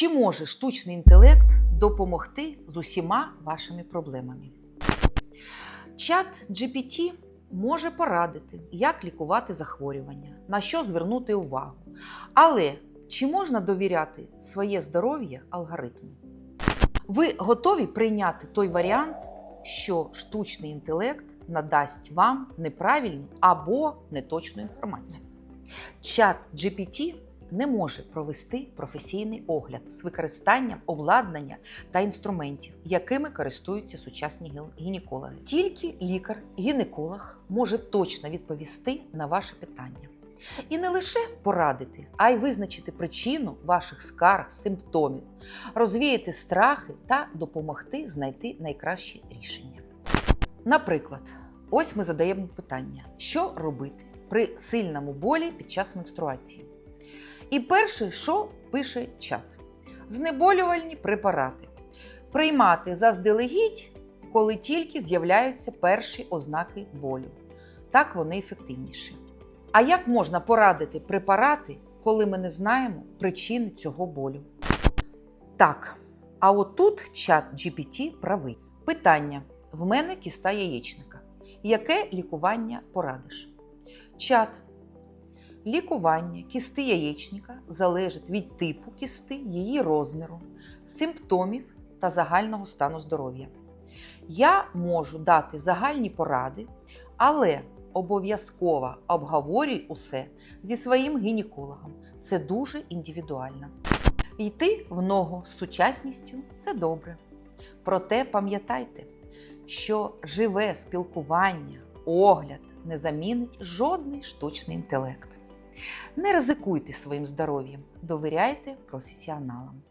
Чи може штучний інтелект допомогти з усіма вашими проблемами? Чат GPT може порадити, як лікувати захворювання, на що звернути увагу. Але чи можна довіряти своє здоров'я алгоритму? Ви готові прийняти той варіант, що штучний інтелект надасть вам неправильну або неточну інформацію? Чат GPT не може провести професійний огляд з використанням обладнання та інструментів, якими користуються сучасні гінекологи. Тільки лікар-гінеколог може точно відповісти на ваше питання. І не лише порадити, а й визначити причину ваших скарг, симптомів, розвіяти страхи та допомогти знайти найкращі рішення. Наприклад, ось ми задаємо питання: що робити при сильному болі під час менструації? І перше, що пише чат: знеболювальні препарати. Приймати заздалегідь, коли тільки з'являються перші ознаки болю. Так вони ефективніші. А як можна порадити препарати, коли ми не знаємо причини цього болю? Так, а отут чат GPT правий. Питання: в мене кіста яєчника. Яке лікування порадиш? Чат. Лікування кісти яєчника залежить від типу кісти, її розміру, симптомів та загального стану здоров'я. Я можу дати загальні поради, але обов'язково обговорюй усе зі своїм гінекологом. Це дуже індивідуально. Йти в ногу з сучасністю це добре. Проте пам'ятайте, що живе спілкування, огляд не замінить жодний штучний інтелект. Не ризикуйте своїм здоров'ям, довіряйте професіоналам.